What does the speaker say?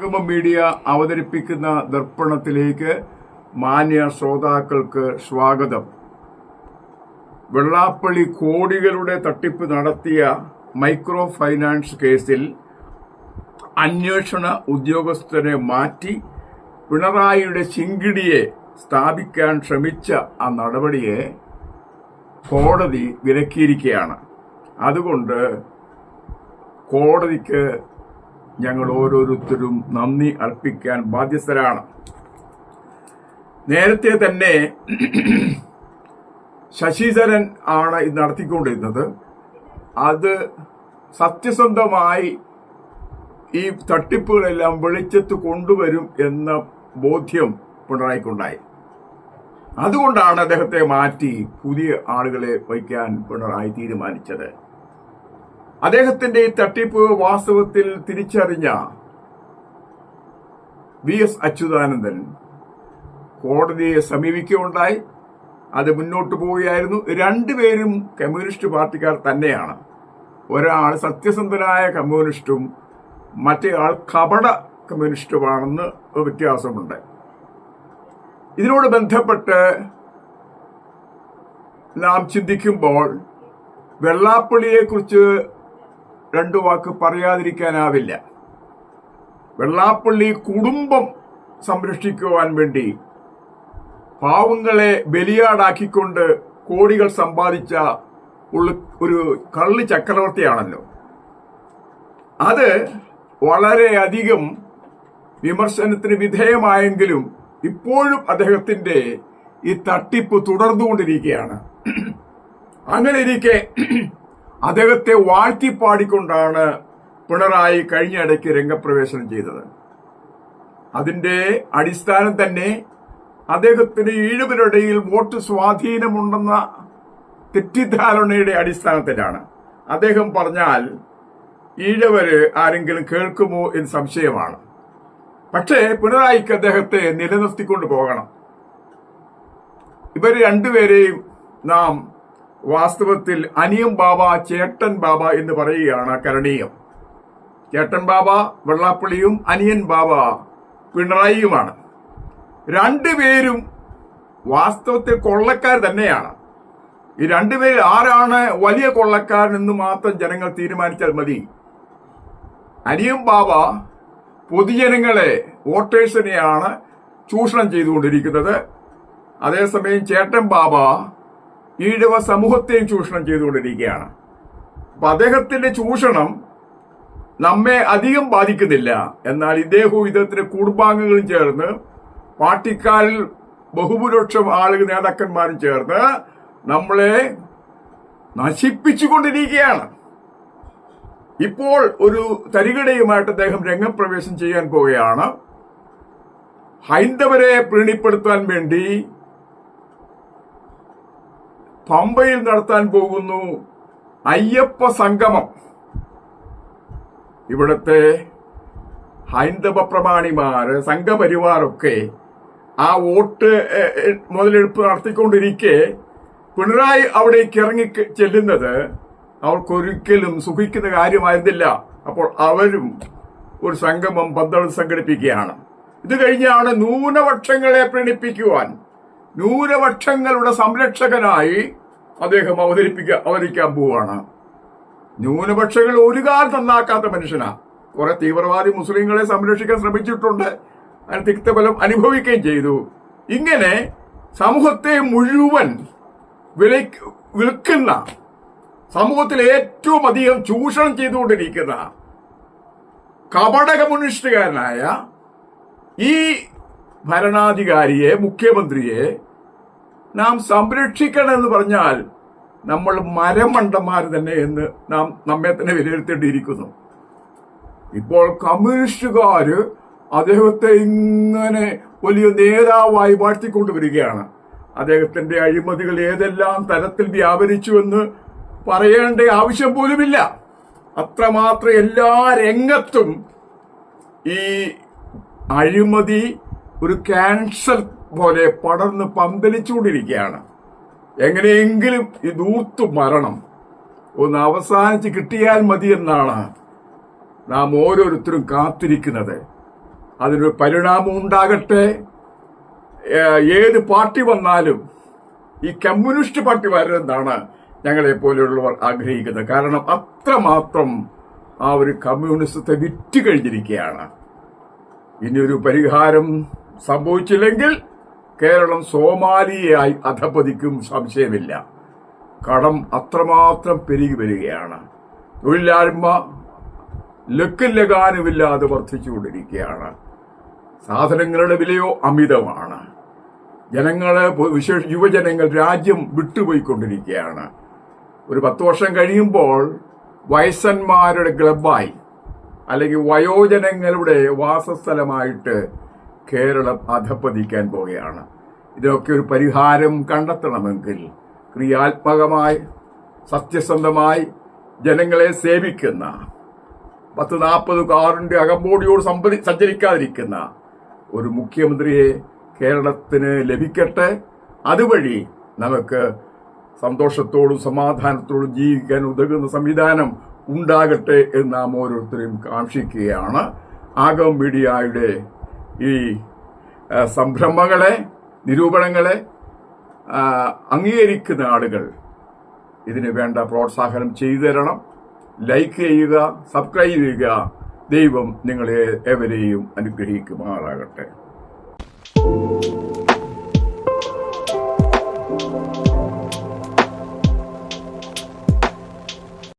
സംഗമ മീഡിയ അവതരിപ്പിക്കുന്ന ദർപ്പണത്തിലേക്ക് മാന്യ ശ്രോതാക്കൾക്ക് സ്വാഗതം. വെള്ളാപ്പള്ളി കോടികളുടെ തട്ടിപ്പ് നടത്തിയ മൈക്രോ ഫൈനാൻസ് കേസിൽ അന്വേഷണ ഉദ്യോഗസ്ഥരെ മാറ്റി പിണറായിയുടെ ചിങ്കിടിയെ സ്ഥാപിക്കാൻ ശ്രമിച്ച ആ നടപടിയെ കോടതി വിലക്കിയിരിക്കുകയാണ്. അതുകൊണ്ട് കോടതിക്ക് ഞങ്ങൾ ഓരോരുത്തരും നന്ദി അർപ്പിക്കാൻ ബാധ്യസ്ഥരാണ്. നേരത്തെ തന്നെ ശശിധരൻ ആണ് ഇത് നടത്തിക്കൊണ്ടിരുന്നത്. അത് സത്യസന്ധമായി ഈ തട്ടിപ്പുകളെല്ലാം വെളിച്ചത്ത് കൊണ്ടുവരും എന്ന ബോധ്യം പിണറായിക്കുണ്ടായി. അതുകൊണ്ടാണ് അദ്ദേഹത്തെ മാറ്റി പുതിയ ആളുകളെ വയ്ക്കാൻ പിണറായി തീരുമാനിച്ചത്. അദ്ദേഹത്തിന്റെ ഈ തട്ടിപ്പ് വാസ്തവത്തിൽ തിരിച്ചറിഞ്ഞ വി എസ് അച്യുതാനന്ദൻ കോടതിയെ സമീപിക്കുകയുണ്ടായി. അത് മുന്നോട്ട് പോവുകയായിരുന്നു. രണ്ടുപേരും കമ്മ്യൂണിസ്റ്റ് പാർട്ടിക്കാർ തന്നെയാണ്. ഒരാൾ സത്യസന്ധനായ കമ്മ്യൂണിസ്റ്റും മറ്റേയാൾ കപട കമ്മ്യൂണിസ്റ്റുമാണെന്ന് വ്യത്യാസമുണ്ട്. ഇതിനോട് ബന്ധപ്പെട്ട് നാം ചിന്തിക്കുമ്പോൾ വെള്ളാപ്പള്ളിയെക്കുറിച്ച് രണ്ടു വാക്ക് പറയാതിരിക്കാനാവില്ല. വെള്ളാപ്പള്ളി കുടുംബം സംരക്ഷിക്കുവാൻ വേണ്ടി പാവങ്ങളെ ബലിയാടാക്കിക്കൊണ്ട് കോടികൾ സമ്പാദിച്ച ഒരു കള്ളി ചക്രവർത്തിയാണല്ലോ. അത് വളരെയധികം വിമർശനത്തിന് വിധേയമായെങ്കിലും ഇപ്പോഴും അദ്ദേഹത്തിന്റെ ഈ തട്ടിപ്പ് തുടർന്നുകൊണ്ടിരിക്കുകയാണ്. അങ്ങനെ ഇരിക്കെ അദ്ദേഹത്തെ വാഴ്ത്തിപ്പാടിക്കൊണ്ടാണ് പിണറായി കഴിഞ്ഞ ഇടയ്ക്ക് രംഗപ്രവേശനം ചെയ്തത്. അതിന്റെ അടിസ്ഥാനം തന്നെ അദ്ദേഹത്തിന് ഈഴവരുടെയിൽ വോട്ട് സ്വാധീനമുണ്ടെന്ന തെറ്റിദ്ധാരണയുടെ അടിസ്ഥാനത്തിലാണ്. അദ്ദേഹം പറഞ്ഞാൽ ഈഴവര് ആരെങ്കിലും കേൾക്കുമോ എന്ന് സംശയമാണ്. പക്ഷേ പിണറായിക്ക് അദ്ദേഹത്തെ നിലനിർത്തിക്കൊണ്ട് പോകണം. ഇവർ രണ്ടുപേരെയും നാം വാസ്തവത്തിൽ അനിയം ബാബ ചേട്ടൻ ബാബ എന്ന് പറയുകയാണ് കരണീയം. ചേട്ടൻ ബാബ വെള്ളാപ്പള്ളിയും അനിയൻ ബാബ പിണറായിയുമാണ്. രണ്ടുപേരും വാസ്തവത്തിൽ കൊള്ളക്കാർ തന്നെയാണ്. ഈ രണ്ടുപേരിൽ ആരാണ് വലിയ കൊള്ളക്കാരൻ എന്ന് മാത്രം ജനങ്ങൾ തീരുമാനിച്ചാൽ മതി. അനിയം ബാബ പൊതുജനങ്ങളെ വോട്ടേഴ്സിനെയാണ് ചൂഷണം ചെയ്തുകൊണ്ടിരിക്കുന്നത്. അതേസമയം ചേട്ടൻ ബാബ ഈഴവ സമൂഹത്തെയും ചൂഷണം ചെയ്തുകൊണ്ടിരിക്കുകയാണ്. അപ്പൊ അദ്ദേഹത്തിന്റെ ചൂഷണം നമ്മെ അധികം ബാധിക്കുന്നില്ല. എന്നാൽ ഇദ്ദേഹവും ഇദ്ദേഹത്തിന്റെ കുടുംബാംഗങ്ങളും ചേർന്ന് പാർട്ടിക്കാരിൽ ബഹുഭൂരിപക്ഷം ആളുകൾ നേതാക്കന്മാരും ചേർന്ന് നമ്മളെ നശിപ്പിച്ചുകൊണ്ടിരിക്കുകയാണ്. ഇപ്പോൾ ഒരു തരികിടയുമായിട്ട് അദ്ദേഹം രംഗപ്രവേശം ചെയ്യാൻ പോവുകയാണ്. ഹൈന്ദവരെ പ്രീണിപ്പെടുത്താൻ വേണ്ടി പമ്പയിൽ നടത്താൻ പോകുന്നു അയ്യപ്പ സംഗമം. ഇവിടുത്തെ ഹൈന്ദവ പ്രമാണിമാര് സംഘപരിവാറൊക്കെ ആ വോട്ട് മുതലെടുപ്പ് നടത്തിക്കൊണ്ടിരിക്കെ പിണറായി അവിടേക്ക് ഇറങ്ങി ചെല്ലുന്നത് അവർക്കൊരിക്കലും സുഖിക്കുന്ന കാര്യമായിരുന്നില്ല. അപ്പോൾ അവരും ഒരു സംഗമം പന്തളം സംഘടിപ്പിക്കുകയാണ്. ഇത് കഴിഞ്ഞാണ് ന്യൂനപക്ഷങ്ങളെ പ്രീണിപ്പിക്കുവാൻ ന്യൂനപക്ഷങ്ങളുടെ സംരക്ഷകനായി അദ്ദേഹം അവതരിപ്പിക്കുക അവതരിക്കാൻ പോവുകയാണ് ന്യൂനപക്ഷങ്ങൾ ഒരു കാലം നന്നാക്കാത്ത മനുഷ്യനാ. കുറെ തീവ്രവാദി മുസ്ലിങ്ങളെ സംരക്ഷിക്കാൻ ശ്രമിച്ചിട്ടുണ്ട്. അതിന് തിക്തഫലം അനുഭവിക്കുകയും ചെയ്തു. ഇങ്ങനെ സമൂഹത്തെ മുഴുവൻ വിലക്ക് വിൽക്കുന്ന സമൂഹത്തിൽ ഏറ്റവും അധികം ചൂഷണം ചെയ്തുകൊണ്ടിരിക്കുന്ന കപട കമ്മ്യൂണിസ്റ്റുകാരനായ ഈ ഭരണാധികാരിയെ മുഖ്യമന്ത്രിയെ നാം സംരക്ഷിക്കണം എന്ന് പറഞ്ഞാൽ നമ്മൾ മരമണ്ടന്മാർ തന്നെ എന്ന് നാം നമ്മെ തന്നെ വിലയിരുത്തേണ്ടിയിരിക്കുന്നു. ഇപ്പോൾ കമ്മ്യൂണിസ്റ്റുകാര് അദ്ദേഹത്തെ ഇങ്ങനെ വലിയ നേതാവായി വാഴ്ത്തിക്കൊണ്ടുവരികയാണ് അദ്ദേഹത്തിന്റെ അഴിമതികൾ ഏതെല്ലാം തരത്തിൽ വ്യാപരിച്ചുവെന്ന് പറയേണ്ട ആവശ്യം പോലുമില്ല. അത്രമാത്രം എല്ലാ രംഗത്തും ഈ അഴിമതി ഒരു ക്യാൻസർ പോലെ പടർന്ന് പന്തലിച്ചുകൊണ്ടിരിക്കുകയാണ്. എങ്ങനെയെങ്കിലും ഈ ദൂർത്തു മരണം ഒന്ന് അവസാനിച്ച് കിട്ടിയാൽ മതി എന്നാണ് നാം ഓരോരുത്തരും കാത്തിരിക്കുന്നത്. അതിനൊരു പരിണാമം ഉണ്ടാകട്ടെ. ഏത് പാർട്ടി വന്നാലും ഈ കമ്മ്യൂണിസ്റ്റ് പാർട്ടി വരരുതെന്നാണ് ഞങ്ങളെ പോലെയുള്ളവർ ആഗ്രഹിക്കുന്നത്. കാരണം അത്രമാത്രം ആ ഒരു കമ്മ്യൂണിസത്തെ വിറ്റ് കഴിഞ്ഞിരിക്കുകയാണ്. ഇനിയൊരു പരിഹാരം സംഭവിച്ചില്ലെങ്കിൽ കേരളം സോമാലിയായി അധപതിക്കും സംശയമില്ല. കടം അത്രമാത്രം പെരുകി വരികയാണ്. തൊഴിലായ്മ ലക്കില്ലകാനുമില്ലാതെ വർദ്ധിച്ചുകൊണ്ടിരിക്കുകയാണ്. സാധനങ്ങളുടെ വിലയോ അമിതമാണ്. ജനങ്ങളെ വിശേഷ യുവജനങ്ങൾ രാജ്യം വിട്ടുപോയിക്കൊണ്ടിരിക്കുകയാണ്. ഒരു പത്ത് വർഷം കഴിയുമ്പോൾ വയസ്സന്മാരുടെ ക്ലബായി അല്ലെങ്കിൽ വയോജനങ്ങളുടെ വാസസ്ഥലമായിട്ട് കേരളം അധപ്പതിക്കാൻ പോവുകയാണ് ഇതിനൊക്കെ ഒരു പരിഹാരം കണ്ടെത്തണമെങ്കിൽ ക്രിയാത്മകമായി സത്യസന്ധമായി ജനങ്ങളെ സേവിക്കുന്ന പത്ത് നാൽപ്പത് കാറിന്റെ അകമ്പോടിയോട് സമ്പതി സഞ്ചരിക്കാതിരിക്കുന്ന ഒരു മുഖ്യമന്ത്രിയെ കേരളത്തിന് ലഭിക്കട്ടെ? അതുവഴി നമുക്ക് സന്തോഷത്തോടും സമാധാനത്തോടും ജീവിക്കാൻ ഉതകുന്ന സംവിധാനം ഉണ്ടാകട്ടെ എന്ന് നാം ഓരോരുത്തരെയും കാക്ഷിക്കുകയാണ്. ആഗം മീഡിയയുടെ ഈ സംരംഭങ്ങളെ നിരൂപണങ്ങളെ അംഗീകരിക്കുന്ന ആളുകൾ ഇതിന് വേണ്ട പ്രോത്സാഹനം ചെയ്തു തരണം. ലൈക്ക് ചെയ്യുക സബ്സ്ക്രൈബ് ചെയ്യുക. ദൈവം നിങ്ങളെ എവരെയും അനുഗ്രഹിക്കുമാറാകട്ടെ